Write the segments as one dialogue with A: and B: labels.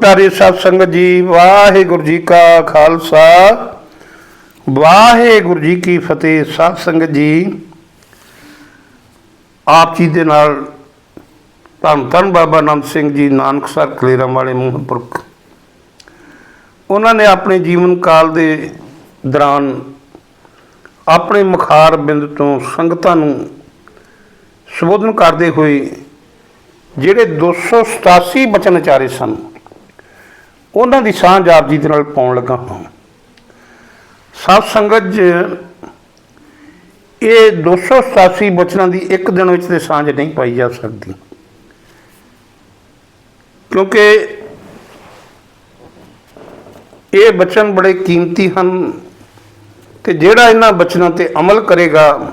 A: ਪਿਆਰੀ ਸਤ ਸੰਗਤ ਜੀ, ਵਾਹਿਗੁਰੂ ਜੀ ਕਾ ਖਾਲਸਾ। ਵਾਹਿਗੁਰੂ ਜੀ ਕੀ ਫਤਿਹ ਸਤ ਸੰਗਤ ਜੀ। ਆਪ ਜੀ ਦੇ ਨਾਲ ਧੰਨ ਧੰਨ ਬਾਬਾ ਨੰਦ ਸਿੰਘ ਜੀ ਨਾਨਕਸਰ ਕਲੇਰਾਂ ਵਾਲੇ ਮਹਾਂਪੁਰਖ ਉਹਨਾਂ ਨੇ ਆਪਣੇ ਜੀਵਨ ਕਾਲ ਦੇ ਦੌਰਾਨ ਆਪਣੇ ਮੁਖਾਰ ਬਿੰਦ ਤੋਂ ਸੰਗਤਾਂ ਨੂੰ ਸੰਬੋਧਨ ਕਰਦੇ ਹੋਏ, ਜਿਹੜੇ 287 ਬਚਨ ਉਚਾਰੇ ਸਨ ਉਹਨਾਂ ਦੀ ਸਾਂਝ ਆਪ ਜੀ ਦੇ ਨਾਲ ਪਾਉਣ ਲੱਗਾ ਹਾਂ। ਸਤ ਸੰਗਤ ਜੀ ਇਹ 287 ਬਚਨਾਂ ਦੀ ਇੱਕ ਦਿਨ ਵਿੱਚ ਤੇ ਸਾਂਝ ਨਹੀਂ ਪਾਈ ਜਾ ਸਕਦੀ। ਕਿਉਂਕਿ ਇਹ ਬਚਨ ਬੜੇ ਕੀਮਤੀ ਹਨ ਤੇ ਜਿਹੜਾ ਇਹਨਾਂ ਬਚਨਾਂ ਤੇ ਅਮਲ ਕਰੇਗਾ,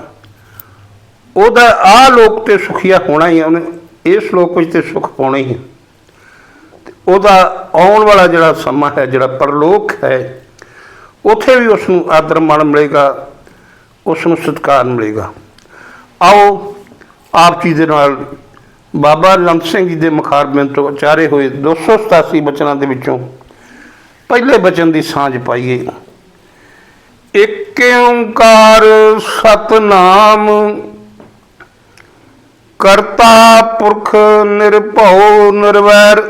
A: ਉਹਦਾ ਆ ਲੋਕ ਤੇ ਸੁਖੀਆ ਹੋਣਾ ਹੀ ਹੈ, ਉਹਨੇ ਇਸ ਲੋਕ ਵਿੱਚ ਤੇ ਸੁਖ ਪਾਉਣਾ ਹੀ ਹੈ। ਉਹਦਾ ਆਉਣ ਵਾਲਾ ਜਿਹੜਾ ਸਮਾਂ ਹੈ, ਜਿਹੜਾ ਪਰਲੋਕ ਹੈ, ਉੱਥੇ ਵੀ ਉਸ ਨੂੰ ਆਦਰ ਮਾਣ ਮਿਲੇਗਾ ਉਸ ਨੂੰ ਸਤਿਕਾਰ ਮਿਲੇਗਾ। ਆਓ ਆਪ ਜੀ ਦੇ ਨਾਲ ਬਾਬਾ ਨੰਦ ਸਿੰਘ ਜੀ ਦੇ ਮੁਖਾਰਬਿੰਦ ਤੋਂ ਉਚਾਰੇ ਹੋਏ 287 ਬਚਨਾਂ ਦੇ ਵਿੱਚੋਂ ਪਹਿਲੇ ਬਚਨ ਦੀ ਸਾਂਝ ਪਾਈਏ। ਇੱਕ ਓੰਕਾਰ ਸਤਨਾਮ, ਕਰਤਾ ਪੁਰਖ ਨਿਰਭਉ ਨਿਰਵੈਰ।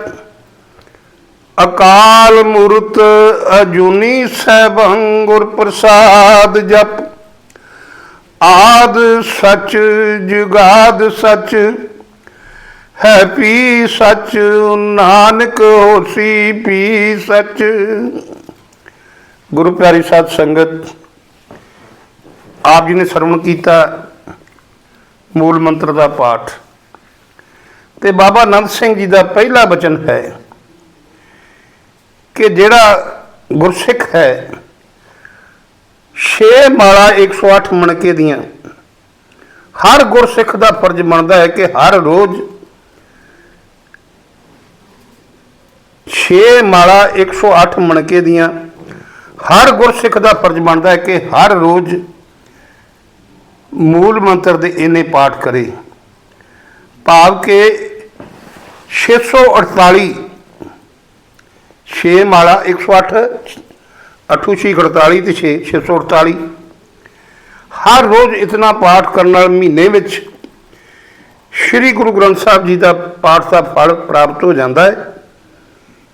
A: ਅਕਾਲ ਮੂਰਤ ਅਜੂਨੀ ਸੈਭੰ ਗੁਰ ਪ੍ਰਸਾਦ ਜਪ। ਆਦ ਸਚ ਜੁਗਾਦ ਸਚ, ਹੈ ਪੀ ਸਚ, ਨਾਨਕ ਹੋਸੀ ਪੀ ਸਚ। ਗੁਰੂ ਪਿਆਰੀ ਸਾਧ ਸੰਗਤ, ਆਪ ਜੀ ਨੇ ਸਰਵਣ ਕੀਤਾ ਮੂਲ ਮੰਤਰ ਦਾ ਪਾਠ। ਤੇ ਬਾਬਾ ਨੰਦ ਸਿੰਘ ਜੀ ਦਾ ਪਹਿਲਾ ਬਚਨ ਹੈ ਕਿ ਜਿਹੜਾ ਗੁਰਸਿੱਖ ਹੈ, ਛੇ ਮਾਲਾ 108 ਮਣਕੇ ਦੀਆਂ, ਹਰ ਗੁਰਸਿੱਖ ਦਾ ਫਰਜ਼ ਬਣਦਾ ਹੈ ਕਿ ਹਰ ਰੋਜ਼ ਛੇ ਮਾਲਾ 108 ਮਣਕੇ ਦੀਆਂ, ਹਰ ਗੁਰਸਿੱਖ ਦਾ ਫਰਜ਼ ਬਣਦਾ ਹੈ ਕਿ ਹਰ ਰੋਜ਼ ਮੂਲ ਮੰਤਰ ਦੇ ਇਹਨੇ ਪਾਠ ਕਰੇ। ਭਾਵ ਕਿ 648 6 ਮਾਲਾ 108 ਅਠੂਸ਼ੀ 48 ਤੇ 6 648 ਹਰ ਰੋਜ਼ ਇਤਨਾ ਪਾਠ ਕਰਨ ਨਾਲ ਮਹੀਨੇ ਵਿੱਚ ਸ੍ਰੀ ਗੁਰੂ ਗ੍ਰੰਥ ਸਾਹਿਬ ਜੀ ਦਾ ਪਾਠ ਦਾ ਫਲ ਪ੍ਰਾਪਤ ਹੋ ਜਾਂਦਾ ਹੈ।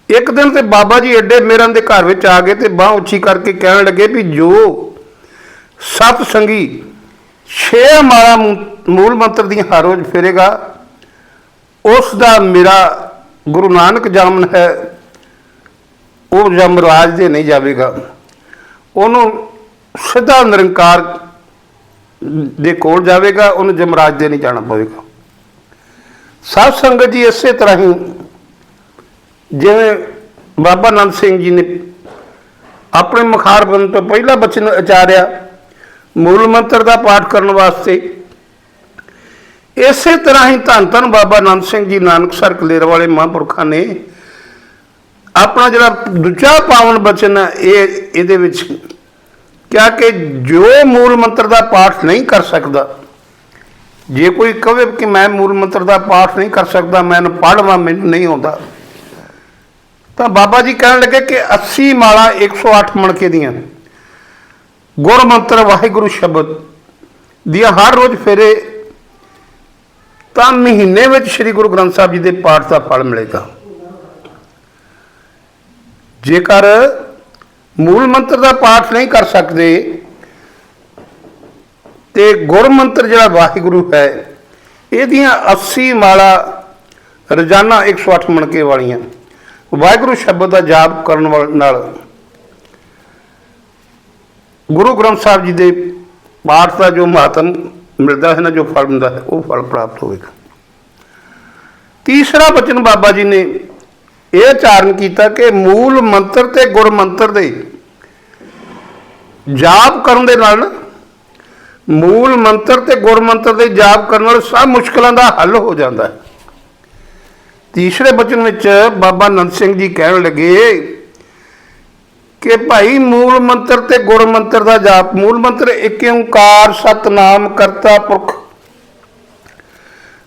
A: ਇੱਕ ਦਿਨ ਤੇ ਬਾਬਾ ਜੀ ਐਡੇ ਮੇਰਾਂ ਦੇ ਘਰ ਵਿੱਚ ਆ ਗਏ ਤੇ ਬਾਹ ਉੱਚੀ ਕਰਕੇ ਕਹਿਣ ਲੱਗੇ ਵੀ ਜੋ ਸਤ ਸੰਗੀ ਛੇ ਮਾਲਾ ਮੂਲ ਮੰਤਰ ਦੀਆਂ ਹਰ ਰੋਜ਼ ਫੇਰੇਗਾ, ਉਸ ਦਾ ਮੇਰਾ ਗੁਰੂ ਨਾਨਕ ਜਾਮਨ ਹੈ। ਉਹ ਜਮਰਾਜ ਦੇ ਨਹੀਂ ਜਾਵੇਗਾ, ਉਹਨੂੰ ਸਿੱਧਾ ਨਿਰੰਕਾਰ ਦੇ ਕੋਲ ਜਾਵੇਗਾ, ਉਹਨੂੰ ਜਮਰਾਜ ਦੇ ਨਹੀਂ ਜਾਣਾ ਪਵੇਗਾ। ਸਾਧ ਸੰਗਤ ਜੀ ਇਸੇ ਤਰ੍ਹਾਂ ਹੀ, ਜਿਵੇਂ ਬਾਬਾ ਨੰਦ ਸਿੰਘ ਜੀ ਨੇ ਆਪਣੇ ਮੁਖਾਰ ਬੰਦ ਤੋਂ ਪਹਿਲਾ ਬਚਨ ਉਚਾਰਿਆ, ਮੂਲ ਮੰਤਰ ਦਾ ਪਾਠ ਕਰਨ ਵਾਸਤੇ। ਇਸੇ ਤਰ੍ਹਾਂ ਹੀ ਧੰਨ ਧੰਨ ਬਾਬਾ ਨੰਦ ਸਿੰਘ ਜੀ, ਨਾਨਕ ਸਰ ਕਲੇਰ ਵਾਲੇ ਮਹਾਂਪੁਰਖਾਂ ਨੇ ਆਪਣਾ ਜਿਹੜਾ ਦੂਜਾ ਪਾਵਨ ਬਚਨ ਹੈ, ਇਹ ਇਹਦੇ ਵਿੱਚ ਕਿਹਾ ਕਿ ਜੋ ਮੂਲ ਮੰਤਰ ਦਾ ਪਾਠ ਨਹੀਂ ਕਰ ਸਕਦਾ, ਜੇ ਕੋਈ ਕਹੇ ਕਿ ਮੈਂ ਮੂਲ ਮੰਤਰ ਦਾ ਪਾਠ ਨਹੀਂ ਕਰ ਸਕਦਾ ਮੈਨੂੰ ਪੜ੍ਹਵਾ, ਮੈਨੂੰ ਨਹੀਂ ਆਉਂਦਾ। ਤਾਂ ਬਾਬਾ ਜੀ ਕਹਿਣ ਲੱਗੇ ਕਿ 80 ਮਾਲਾ 108 ਮਣਕੇ ਦੀਆਂ ਗੁਰ ਮੰਤਰ ਵਾਹਿਗੁਰੂ ਸ਼ਬਦ ਦੀਆਂ ਹਰ ਰੋਜ਼ ਫੇਰੇ, ਤਾਂ ਮਹੀਨੇ ਵਿੱਚ ਸ੍ਰੀ ਗੁਰੂ ਗ੍ਰੰਥ ਸਾਹਿਬ ਜੀ ਦੇ ਪਾਠ ਦਾ ਫਲ ਮਿਲੇਗਾ। ਜੇਕਰ ਮੂਲ ਮੰਤਰ ਦਾ ਪਾਠ ਨਹੀਂ ਕਰ ਸਕਦੇ ਤੇ ਗੁਰ ਮੰਤਰ ਜਿਹੜਾ ਵਾਹਿਗੁਰੂ ਹੈ, ਇਹਦੀਆਂ 80 ਮਾਲਾ ਰੋਜ਼ਾਨਾ 108 ਮਣਕੇ ਵਾਲੀਆਂ। ਵਾਹਿਗੁਰੂ ਸ਼ਬਦ ਦਾ ਜਾਪ ਕਰਨ ਵਾਲ- ਨਾਲ ਗੁਰੂ ਗ੍ਰੰਥ ਸਾਹਿਬ ਜੀ ਦੇ ਪਾਠ ਦਾ ਜੋ ਮਹੱਤਮ ਮਿਲਦਾ ਹੈ ਨਾ, ਜੋ ਫਲ ਮਿਲਦਾ ਹੈ, ਉਹ ਫਲ ਪ੍ਰਾਪਤ ਹੋਵੇਗਾ। ਤੀਸਰਾ ਬਚਨ ਬਾਬਾ ਜੀ ਨੇ ਇਹ ਚਾਰਨ ਕੀਤਾ ਕਿ ਮੂਲ ਮੰਤਰ ਤੇ ਗੁਰ ਮੰਤਰ ਦੇ ਜਾਪ ਕਰਨ ਦੇ ਨਾਲ ਮੂਲ ਮੰਤਰ ਤੇ ਗੁਰ ਮੰਤਰ ਦੇ ਜਾਪ ਕਰਨ ਨਾਲ ਸਭ ਮੁਸ਼ਕਲਾਂ ਦਾ ਹੱਲ ਹੋ ਜਾਂਦਾ ਹੈ। ਤੀਸਰੇ ਬਚਨ ਵਿੱਚ ਬਾਬਾ ਨੰਦ ਸਿੰਘ ਜੀ ਕਹਿਣ ਲੱਗੇ ਕਿ ਭਾਈ ਮੂਲ ਮੰਤਰ ਤੇ ਗੁਰ ਮੰਤਰ ਦਾ ਜਾਪ, ਮੂਲ ਮੰਤਰ ਇੱਕ ਓੰਕਾਰ, ਸਤਨਾਮ, ਕਰਤਾ, ਪੁਰਖ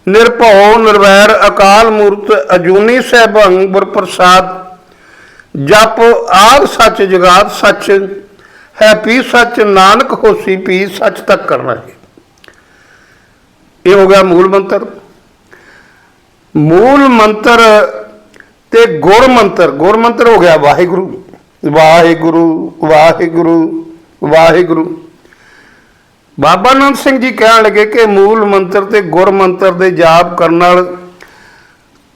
A: ਨਿਰਭਉ ਨਿਰਵੈਰ ਅਕਾਲ ਮੂਰਤ ਅਜੂਨੀ ਸਹਿਬੰ ਗੁਰ ਪ੍ਰਸਾਦ ਜਪ ਆਦ ਸੱਚ ਜਗਾਤ ਸੱਚ, ਹੈ ਪੀ ਸੱਚ ਨਾਨਕ ਹੋਸੀ ਪੀ ਸੱਚ ਤੱਕ ਕਰਨਾ ਹੈ ਇਹ ਹੋ ਗਿਆ ਮੂਲ ਮੰਤਰ। ਮੂਲ ਮੰਤਰ ਤੇ ਗੁਰ ਮੰਤਰ ਗੁਰ ਮੰਤਰ ਹੋ ਗਿਆ ਵਾਹਿਗੁਰੂ ਵਾਹਿਗੁਰੂ ਵਾਹਿਗੁਰੂ ਵਾਹਿਗੁਰੂ। ਬਾਬਾ ਨਾਨਕ ਸਿੰਘ ਜੀ ਕਹਿਣ ਲੱਗੇ ਕਿ ਮੂਲ ਮੰਤਰ ਤੇ ਗੁਰ ਮੰਤਰ ਦੇ ਜਾਪ ਕਰਨ ਨਾਲ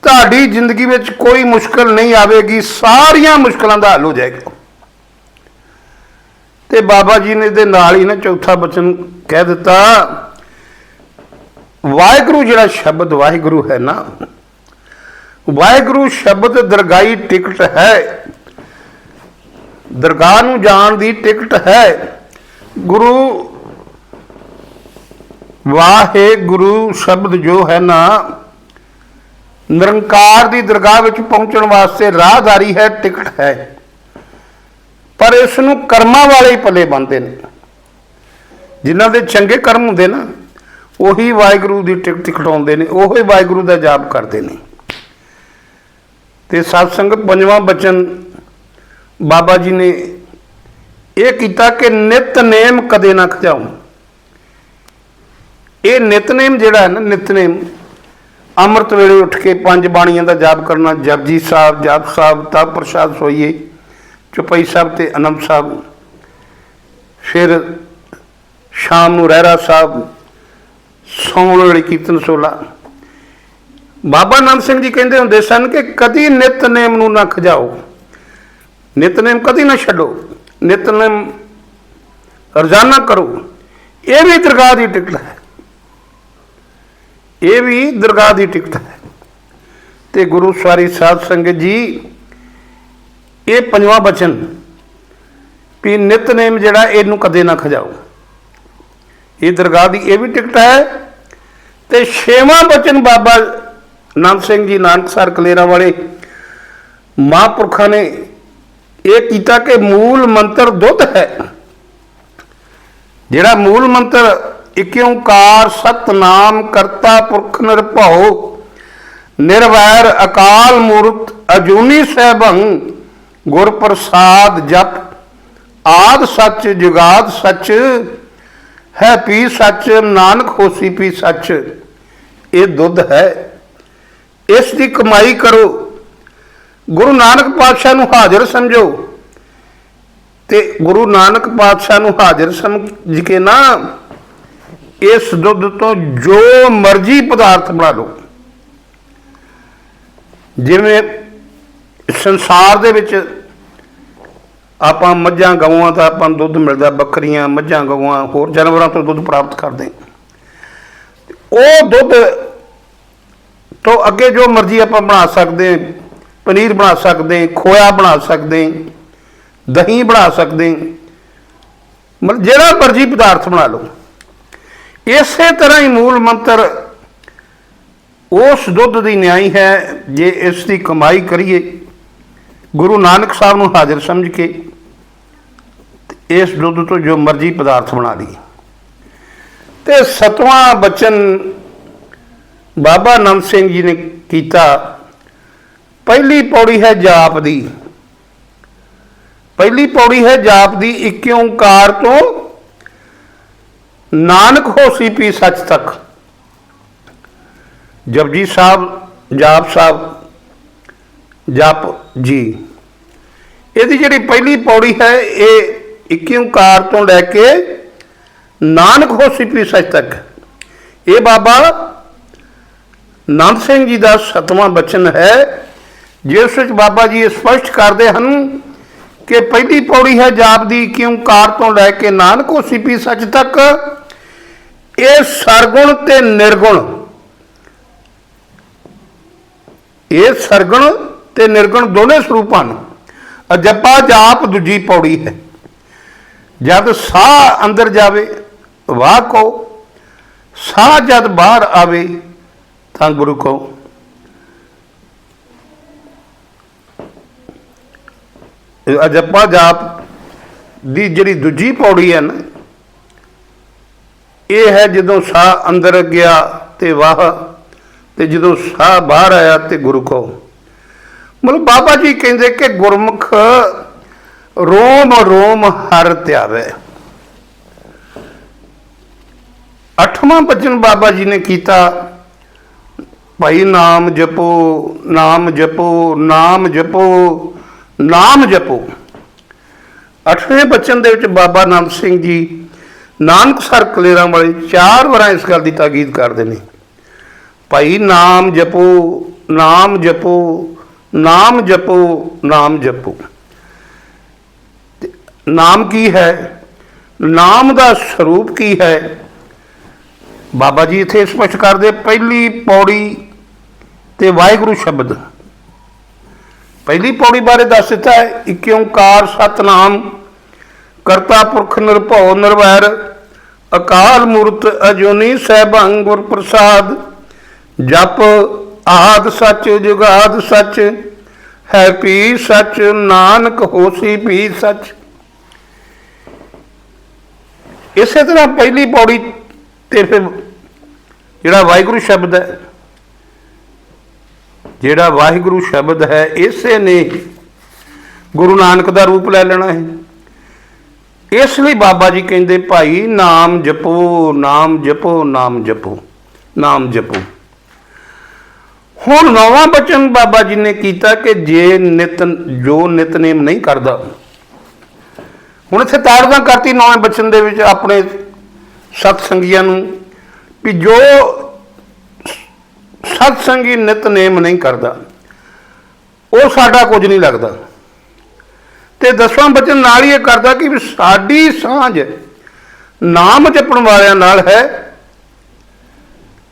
A: ਤੁਹਾਡੀ ਜ਼ਿੰਦਗੀ ਵਿੱਚ ਕੋਈ ਮੁਸ਼ਕਲ ਨਹੀਂ ਆਵੇਗੀ, ਸਾਰੀਆਂ ਮੁਸ਼ਕਲਾਂ ਦਾ ਹੱਲ ਹੋ ਜਾਏਗਾ। ਤੇ ਬਾਬਾ ਜੀ ਨੇ ਦੇ ਨਾਲ ਹੀ ਨਾ ਚੌਥਾ ਬਚਨ ਕਹਿ ਦਿੱਤਾ, ਵਾਹਿਗੁਰੂ ਜਿਹੜਾ ਸ਼ਬਦ ਵਾਹਿਗੁਰੂ ਹੈ ਨਾ, ਵਾਹਿਗੁਰੂ ਸ਼ਬਦ ਦਰਗਾਹੀ ਟਿਕਟ ਹੈ। ਦਰਗਾਹ ਨੂੰ ਜਾਣ ਦੀ ਟਿਕਟ ਹੈ। ਗੁਰੂ ਵਾਹਿਗੁਰੂ ਸ਼ਬਦ ਜੋ ਹੈ ਨਾ, ਨਿਰੰਕਾਰ ਦੀ ਦਰਗਾਹ ਵਿੱਚ ਪਹੁੰਚਣ ਵਾਸਤੇ ਰਾਹਦਾਰੀ ਹੈ, ਟਿਕਟ ਹੈ। ਪਰ ਇਸ ਨੂੰ ਕਰਮਾਂ ਵਾਲੇ ਹੀ ਪੱਲੇ ਬੰਨਦੇ ਨੇ। ਜਿਨ੍ਹਾਂ ਦੇ ਚੰਗੇ ਕਰਮ ਹੁੰਦੇ ਨਾ, ਉਹੀ ਵਾਹਿਗੁਰੂ ਦੀ ਟਿਕਟ ਕਟਾਉਂਦੇ ਨੇ, ਉਹੀ ਵਾਹਿਗੁਰੂ ਦਾ ਜਾਪ ਕਰਦੇ ਨੇ। ਤੇ ਸਤਸੰਗ ਪੰਜਵਾਂ ਬਚਨ ਬਾਬਾ ਜੀ ਨੇ ਇਹ ਕੀਤਾ ਕਿ ਨਿਤਨੇਮ ਕਦੇ ਨਾ ਖਜਾਉ ਇਹ ਨਿਤਨੇਮ ਜਿਹੜਾ ਹੈ ਨਾ, ਨਿਤਨੇਮ। ਅੰਮ੍ਰਿਤ ਵੇਲੇ ਉੱਠ ਕੇ ਪੰਜ ਬਾਣੀਆਂ ਦਾ ਜਾਪ ਕਰਨਾ, ਜਪਜੀ ਸਾਹਿਬ, ਜਪ ਸਾਹਿਬ, ਤਪ ਪ੍ਰਸਾਦ ਸੋਈਏ, ਚੁਪਈ ਸਾਹਿਬ ਤੇ ਅਨੰਦ ਸਾਹਿਬ। ਫਿਰ ਸ਼ਾਮ ਨੂੰ ਰਹਿਰਾ ਸਾਹਿਬ, ਸੌਣ ਵੇਲੇ ਕੀਰਤਨ ਸੋਲਾ। ਬਾਬਾ ਨਾਨਕ ਸਿੰਘ ਜੀ ਕਹਿੰਦੇ ਹੁੰਦੇ ਸਨ ਕਿ ਕਦੀ ਨਿਤਨੇਮ ਨੂੰ ਨਾ ਖਜਾਓ। ਨਿਤਨੇਮ ਕਦੀ ਨਾ ਛੱਡੋ। ਨਿਤਨੇਮ ਰੋਜ਼ਾਨਾ ਕਰੋ। ਇਹ ਵੀ ਦਰਗਾਹ ਦੀ ਟਿਕਟ ਹੈ। ਇਹ ਵੀ ਦਰਗਾਹ ਦੀ ਟਿਕਟ ਹੈ। ਤੇ ਗੁਰੂ ਸਵਾਰੀ ਸਾਧ ਸੰਗਤ ਜੀ, ਇਹ ਪੰਜਵਾਂ ਬਚਨ, ਵੀ ਨਿਤਨੇਮ ਜਿਹੜਾ ਇਹਨੂੰ ਕਦੇ ਨਾ ਖਜਾਓ। ਇਹ ਦਰਗਾਹ ਦੀ ਇਹ ਵੀ ਟਿਕਟ ਹੈ ਤੇ ਛੇਵਾਂ ਬਚਨ ਬਾਬਾ ਨਾਨਕ ਸਿੰਘ ਜੀ ਨਾਨਕਸਰ ਕਲੇਰਾ ਵਾਲੇ ਮਹਾਂਪੁਰਖਾਂ ਨੇ ਇਹ ਕੀਤਾ ਕਿ ਮੂਲ ਮੰਤਰ ਦੁੱਧ ਹੈ। ਜਿਹੜਾ ਮੂਲ ਮੰਤਰ ਇਕ ਓੰਕਾਰ ਸਤਨਾਮ ਕਰਤਾ ਪੁਰਖ ਨਿਰਭਉ, ਨਿਰਵੈਰ ਅਕਾਲ ਮੂਰਤ ਅਜੂਨੀ ਸਹਿਬੰ ਗੁਰ ਪ੍ਰਸਾਦ ਜਪ, ਆਦ ਸੱਚ ਜੁਗਾਦ ਸੱਚ, ਹੈ ਪੀ ਸੱਚ, ਨਾਨਕ ਹੋਸੀ ਪੀ ਸੱਚ, ਇਹ ਦੁੱਧ ਹੈ। ਇਸ ਦੀ ਕਮਾਈ ਕਰੋ। ਗੁਰੂ ਨਾਨਕ ਪਾਤਸ਼ਾਹ ਨੂੰ ਹਾਜ਼ਰ ਸਮਝੋ। ਤੇ ਗੁਰੂ ਨਾਨਕ ਪਾਤਸ਼ਾਹ ਨੂੰ ਹਾਜ਼ਰ ਸਮਝ ਕੇ ਨਾ ਇਸ ਦੁੱਧ ਤੋਂ ਜੋ ਮਰਜ਼ੀ ਪਦਾਰਥ ਬਣਾ ਲਓ। ਜਿਵੇਂ ਸੰਸਾਰ ਦੇ ਵਿੱਚ ਆਪਾਂ ਮੱਝਾਂ, ਗਊਆਂ ਦਾ ਆਪਾਂ ਨੂੰ ਦੁੱਧ ਮਿਲਦਾ, ਬੱਕਰੀਆਂ, ਮੱਝਾਂ, ਗਊਆਂ, ਹੋਰ ਜਾਨਵਰਾਂ ਤੋਂ ਦੁੱਧ ਪ੍ਰਾਪਤ ਕਰਦੇ। ਉਹ ਦੁੱਧ ਤੋਂ ਅੱਗੇ ਜੋ ਮਰਜ਼ੀ ਆਪਾਂ ਬਣਾ ਸਕਦੇ ਪਨੀਰ ਬਣਾ ਸਕਦੇ ਖੋਇਆ ਬਣਾ ਸਕਦੇ ਦਹੀਂ ਬਣਾ ਸਕਦੇ ਮਤਲਬ ਜਿਹੜਾ ਮਰਜ਼ੀ ਪਦਾਰਥ ਬਣਾ ਲਓ। ਇਸੇ ਤਰ੍ਹਾਂ ਹੀ ਮੂਲ ਮੰਤਰ, ਉਸ ਦੁੱਧ ਦੀ ਨਿਆਈ ਹੈ, ਜੇ ਇਸ ਦੀ ਕਮਾਈ ਕਰੀਏ। ਗੁਰੂ ਨਾਨਕ ਸਾਹਿਬ ਨੂੰ ਹਾਜ਼ਰ ਸਮਝ ਕੇ ਇਸ ਦੁੱਧ ਤੋਂ ਜੋ ਮਰਜ਼ੀ ਪਦਾਰਥ ਬਣਾ ਲਈਏ। ਤੇ ਸਤਵਾਂ ਬਚਨ ਬਾਬਾ ਨੰਦ ਸਿੰਘ ਜੀ ਨੇ ਕੀਤਾ, ਪਹਿਲੀ ਪੌੜੀ ਹੈ ਜਾਪ ਦੀ। ਪਹਿਲੀ ਪੌੜੀ ਹੈ ਜਾਪ ਦੀ, ਇੱਕ ਓੰਕਾਰ ਤੋਂ ਨਾਨਕ ਹੋਸੀ ਪੀ ਸੱਚ ਤੱਕ। ਜਪਜੀ ਸਾਹਿਬ ਜਾਪ ਸਾਹਿਬ, ਜਪ ਜੀ। ਇਹਦੀ ਜਿਹੜੀ ਪਹਿਲੀ ਪੌੜੀ ਹੈ, ਇਹ ਇੱਕ ਓੰਕਾਰ ਤੋਂ ਲੈ ਕੇ ਨਾਨਕ ਹੋਸੀ ਪੀ ਸੱਚ ਤੱਕ। ਇਹ ਬਾਬਾ ਨੰਦ ਸਿੰਘ ਜੀ ਦਾ ਸਤਵਾਂ ਬਚਨ ਹੈ, ਜਿਸ ਵਿੱਚ ਬਾਬਾ ਜੀ ਇਹ ਸਪਸ਼ਟ ਕਰਦੇ ਹਨ ਕਿ ਪਹਿਲੀ ਪੌੜੀ ਹੈ ਜਾਪ ਦੀ, ਕਿਉਂ ਕਾਰ ਤੋਂ ਲੈ ਕੇ ਨਾਨਕੋ ਹੋਸੀ ਪੀ ਸੱਚ ਤੱਕ? ਇਹ ਸਰਗੁਣ ਤੇ ਨਿਰਗੁਣ। ਇਹ ਸਰਗੁਣ ਤੇ ਨਿਰਗੁਣ ਦੋਨੇ ਸਰੂਪ ਹਨ ਅਜੱਪਾ, ਜਾਪ ਦੂਜੀ ਪੌੜੀ ਹੈ। ਜਦ ਸਾਹ ਅੰਦਰ ਜਾਵੇ, ਵਾਹ ਕੋ ਸਾਹ ਜਦ ਬਾਹਰ ਆਵੇ, ਤਾਂ ਗੁਰੂ ਕੋ ਅਜੱਪਾ ਜਾਪ ਦੀ ਜਿਹੜੀ ਦੂਜੀ ਪੌੜੀ ਹੈ ਨਾ, ਇਹ ਹੈ ਜਦੋਂ ਸਾਹ ਅੰਦਰ ਗਿਆ ਤੇ ਵਾਹ, ਤੇ ਜਦੋਂ ਸਾਹ ਬਾਹਰ ਆਇਆ ਤੇ ਗੁਰੂ ਕੋ। ਮਤਲਬ ਬਾਬਾ ਜੀ ਕਹਿੰਦੇ ਕਿ ਗੁਰਮੁਖ ਰੋਮ ਰੋਮ ਹਰ ਧਿਆਵੇ। ਅੱਠਵਾਂ ਬਚਨ ਬਾਬਾ ਜੀ ਨੇ ਕੀਤਾ, ਭਾਈ ਨਾਮ ਜਪੋ ਨਾਮ ਜਪੋ ਨਾਮ ਜਪੋ। ਨਾਮ ਜਪੋ। ਅੱਠਵੇਂ ਬਚਨ ਦੇ ਵਿੱਚ ਬਾਬਾ ਨਾਨਕ ਸਿੰਘ ਜੀ ਨਾਨਕ ਸਰ ਕਲੇਰਾਂ ਵਾਲੇ ਚਾਰ ਵਾਰਾਂ ਇਸ ਗੱਲ ਦੀ ਤਾਕੀਦ ਕਰਦੇ ਨੇ। ਭਾਈ, ਨਾਮ ਜਪੋ ਨਾਮ ਜਪੋ ਨਾਮ ਜਪੋ ਨਾਮ ਜਪੋ। ਨਾਮ ਕੀ ਹੈ? ਨਾਮ ਦਾ ਸਰੂਪ ਕੀ ਹੈ? ਬਾਬਾ ਜੀ ਇੱਥੇ ਸਪਸ਼ਟ ਕਰਦੇ, ਪਹਿਲੀ ਪੌੜੀ ਤੇ ਵਾਹਿਗੁਰੂ ਸ਼ਬਦ। ਪਹਿਲੀ ਪੌੜੀ ਬਾਰੇ ਦੱਸ ਦਿੱਤਾ ਹੈ ਇੱਕ ਓੰਕਾਰ ਸਤਨਾਮ ਕਰਤਾ ਪੁਰਖ ਨਿਰਭਉ, ਨਿਰਵੈਰ, ਅਕਾਲ ਮੂਰਤ, ਅਜੂਨੀ ਸਹਿਬੰ ਗੁਰ ਪ੍ਰਸਾਦ ਜਪ, ਆਦ ਸੱਚ, ਜੁਗਾਦ ਸੱਚ, ਹੈ ਪੀ ਸੱਚ, ਨਾਨਕ ਹੋਸੀ ਪੀ ਸੱਚ। ਇਸੇ ਤਰ੍ਹਾਂ ਪਹਿਲੀ ਪੌੜੀ ਤੇ ਫਿਰ ਜਿਹੜਾ ਵਾਹਿਗੁਰੂ ਸ਼ਬਦ ਹੈ ਜਿਹੜਾ ਵਾਹਿਗੁਰੂ ਸ਼ਬਦ ਹੈ, ਇਸੇ ਨੇ ਗੁਰੂ ਨਾਨਕ ਦਾ ਰੂਪ ਲੈ ਲੈਣਾ ਹੈ। ਇਸ ਲਈ ਬਾਬਾ ਜੀ ਕਹਿੰਦੇ, ਭਾਈ, ਨਾਮ ਜਪੋ ਨਾਮ ਜਪੋ ਨਾਮ ਜਪੋ ਨਾਮ ਜਪੋ। ਹੁਣ ਨਵਾਂ ਬਚਨ ਬਾਬਾ ਜੀ ਨੇ ਕੀਤਾ ਕਿ ਜੇ ਨਿਤ, ਜੋ ਨਿਤਨੇਮ ਨਹੀਂ ਕਰਦਾ। ਹੁਣ ਇੱਥੇ ਤਾੜਨਾ ਕਰਤੀ ਨੌਵੇਂ ਬਚਨ ਦੇ ਵਿੱਚ ਆਪਣੇ ਸਤ ਸੰਗੀਆਂ ਨੂੰ ਵੀ ਜੋ ਸਤ ਸੰਗੀ ਨਿਤਨੇਮ ਨਹੀਂ ਕਰਦਾ। ਉਹ ਸਾਡਾ ਕੁਝ ਨਹੀਂ ਲੱਗਦਾ। ਤੇ ਦਸਵਾਂ ਬਚਨ ਨਾਲ ਹੀ ਇਹ ਕਰਦਾ ਕਿ ਵੀ ਸਾਡੀ ਸਾਂਝ ਨਾਮ ਜਪਣ ਵਾਲਿਆਂ ਨਾਲ ਹੈ।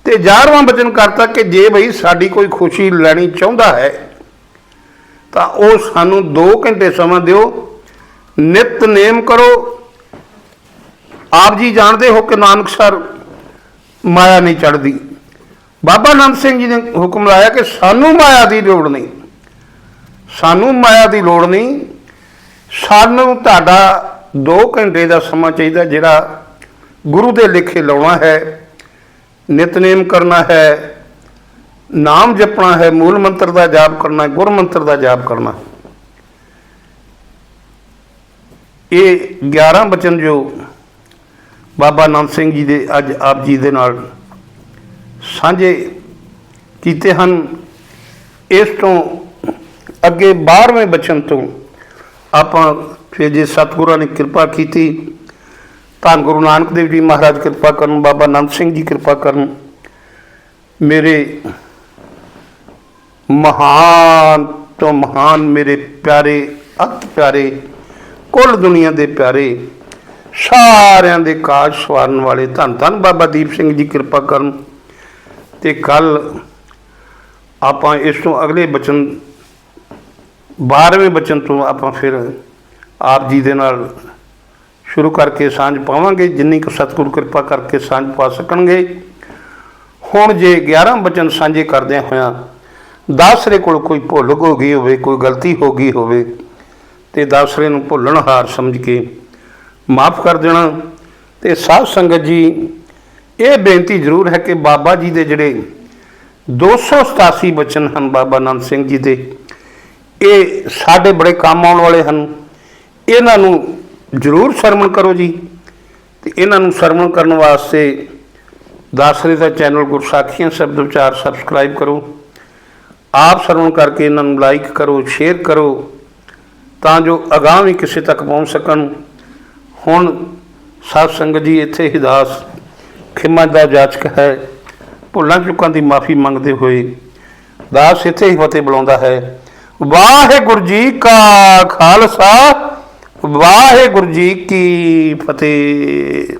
A: ਤੇ 11ਵਾਂ ਬਚਨ ਕਰਤਾ ਕਿ ਜੇ ਭਈ ਸਾਡੀ ਕੋਈ ਖੁਸ਼ੀ ਲੈਣੀ ਚਾਹੁੰਦਾ ਹੈ, ਤਾਂ ਉਹ ਸਾਨੂੰ 2 ਘੰਟੇ ਸਮਾਂ ਦਿਓ। ਨਿਤਨੇਮ ਕਰੋ। ਆਪ ਜੀ ਜਾਣਦੇ ਹੋ ਕਿ ਨਾਨਕ ਸਰ ਮਾਇਆ ਨਹੀਂ ਚੜਦੀ ਬਾਬਾ ਨੰਦ ਸਿੰਘ ਜੀ ਨੇ ਹੁਕਮ ਲਾਇਆ ਕਿ ਸਾਨੂੰ ਮਾਇਆ ਦੀ ਲੋੜ ਨਹੀਂ। ਸਾਨੂੰ ਮਾਇਆ ਦੀ ਲੋੜ ਨਹੀਂ। ਸਾਨੂੰ ਤੁਹਾਡਾ 2 ਘੰਟੇ ਦਾ ਸਮਾਂ ਚਾਹੀਦਾ ਜਿਹੜਾ ਗੁਰੂ ਦੇ ਲੇਖੇ ਲਾਉਣਾ ਹੈ, ਨਿਤਨੇਮ ਕਰਨਾ ਹੈ, ਨਾਮ ਜਪਣਾ ਹੈ, ਮੂਲ ਮੰਤਰ ਦਾ ਜਾਪ ਕਰਨਾ ਗੁਰ ਮੰਤਰ ਦਾ ਜਾਪ ਕਰਨਾ ਇਹ 11 ਬਚਨ ਜੋ ਬਾਬਾ ਨਾਨਕ ਸਿੰਘ ਜੀ ਦੇ ਅੱਜ ਆਪ ਜੀ ਦੇ ਨਾਲ ਸਾਂਝੇ ਕੀਤੇ ਹਨ। ਇਸ ਤੋਂ ਅੱਗੇ 12ਵੇਂ ਬਚਨ ਤੋਂ ਆਪਾਂ ਫਿਰ ਜੇ ਸਤਿਗੁਰਾਂ ਨੇ ਕਿਰਪਾ ਕੀਤੀ ਧੰਨ ਗੁਰੂ ਨਾਨਕ ਦੇਵ ਜੀ ਮਹਾਰਾਜ ਕਿਰਪਾ ਕਰਨ, ਬਾਬਾ ਨੰਦ ਸਿੰਘ ਜੀ ਕਿਰਪਾ ਕਰਨ, ਮੇਰੇ ਮਹਾਨ ਤੋਂ ਮਹਾਨ, ਮੇਰੇ ਪਿਆਰੇ, ਅਤ ਪਿਆਰੇ, ਕੁੱਲ ਦੁਨੀਆ ਦੇ ਪਿਆਰੇ, ਸਾਰਿਆਂ ਦੇ ਕਾਜ ਸਵਾਰਨ ਵਾਲੇ ਧੰਨ ਧੰਨ ਬਾਬਾ ਦੀਪ ਸਿੰਘ ਜੀ ਕਿਰਪਾ ਕਰਨ। ਤੇ ਕੱਲ ਆਪਾਂ ਇਸ ਤੋਂ ਅਗਲੇ ਬਚਨ 12ਵੇਂ ਬਚਨ ਤੋਂ ਆਪਾਂ ਫਿਰ ਆਪ ਜੀ ਦੇ ਨਾਲ ਸ਼ੁਰੂ ਕਰਕੇ ਸਾਂਝ ਪਾਵਾਂਗੇ, ਜਿੰਨੀ ਕੁ ਸਤਿਗੁਰੂ ਕਿਰਪਾ ਕਰਕੇ ਸਾਂਝ ਪਾ ਸਕਣਗੇ। ਹੁਣ ਜੇ 11 ਬਚਨ ਸਾਂਝੇ ਕਰਦਿਆਂ ਹੋਇਆਂ, ਦਾਸਰੇ ਕੋਲ ਕੋਈ ਭੁੱਲ ਹੋ ਗਈ ਹੋਵੇ, ਕੋਈ ਗਲਤੀ ਹੋ ਗਈ ਹੋਵੇ, ਤੇ ਦਾਸਰੇ ਨੂੰ ਭੁੱਲਣਹਾਰ ਸਮਝ ਕੇ ਮਾਫ ਕਰ ਦੇਣਾ। ਤੇ ਸਾਧ ਸੰਗਤ ਜੀ ਇਹ ਬੇਨਤੀ ਜ਼ਰੂਰ ਹੈ ਕਿ ਬਾਬਾ ਜੀ ਦੇ ਜਿਹੜੇ 287 ਬਚਨ ਹਨ ਬਾਬਾ ਨੰਦ ਸਿੰਘ ਜੀ ਦੇ, ਇਹ ਸਾਡੇ ਬੜੇ ਕੰਮ ਆਉਣ ਵਾਲੇ ਹਨ। ਇਹਨਾਂ ਨੂੰ ਜ਼ਰੂਰ ਸਰਵਣ ਕਰੋ ਜੀ। ਤੇ ਇਹਨਾਂ ਨੂੰ ਸਰਵਣ ਕਰਨ ਵਾਸਤੇ ਦਾਸਰੇ ਦਾ ਚੈਨਲ ਗੁਰਸਾਖੀਆਂ ਸ਼ਬਦ ਵਿਚਾਰ ਸਬਸਕ੍ਰਾਈਬ ਕਰੋ। ਆਪ ਸਰਵਣ ਕਰਕੇ ਇਹਨਾਂ ਨੂੰ ਲਾਈਕ ਕਰੋ ਸ਼ੇਅਰ ਕਰੋ, ਤਾਂ ਜੋ ਅਗਾਂਹ ਵੀ ਕਿਸੇ ਤੱਕ ਪਹੁੰਚ ਸਕਣ। ਹੁਣ ਸਾਧ ਸੰਗਤ ਜੀ, ਇੱਥੇ ਹੀ ਖਿਮਾ ਦਾ ਜਾਚਕ ਹੈ, ਭੁੱਲਾਂ ਚੁੱਕਾਂ ਦੀ ਮਾਫੀ ਮੰਗਦੇ ਹੋਏ ਦਾਸ ਇੱਥੇ ਹੀ ਫਤਿਹ ਬੁਲਾਉਂਦਾ ਹੈ। ਵਾਹਿਗੁਰੂ ਜੀ ਕਾ ਖਾਲਸਾ, ਵਾਹਿਗੁਰੂ ਜੀ ਕੀ ਫਤਿਹ।